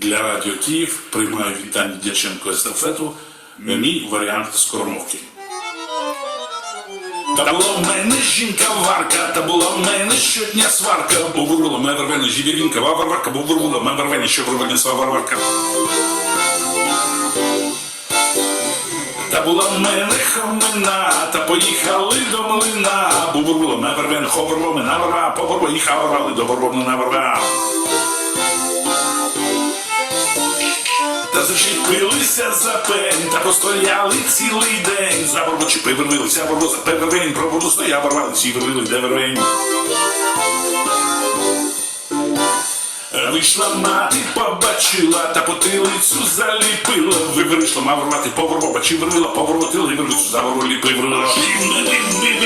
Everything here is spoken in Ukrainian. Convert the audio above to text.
Для Радіо Київ приймаю вітання Дяченко естафету. Мій варіант скоромовки. Та була в мене жінка варка, та була в мене щодня сварка, бо вирвала мене вервена жівірінка, варварка, бо вирвала мене вервена, що вирвана сва варварка. Та була в мене хомина, та поїхали до млина, бо вирвала мене вервена, ховорво мене варва, поворво і хаворвали до ворвовна на варва. Зачепилися за пень, та простояли цілий день. За борбу чи привернулися, борбу за певервень, про воду стояв, ворвали, всі вервили, де. Вийшла мати, побачила, та потилицю заліпила. Ви вирішла, мав рвати поворво, чи вервила, поворотила, і вирвицю за вору ліпиврила. Є!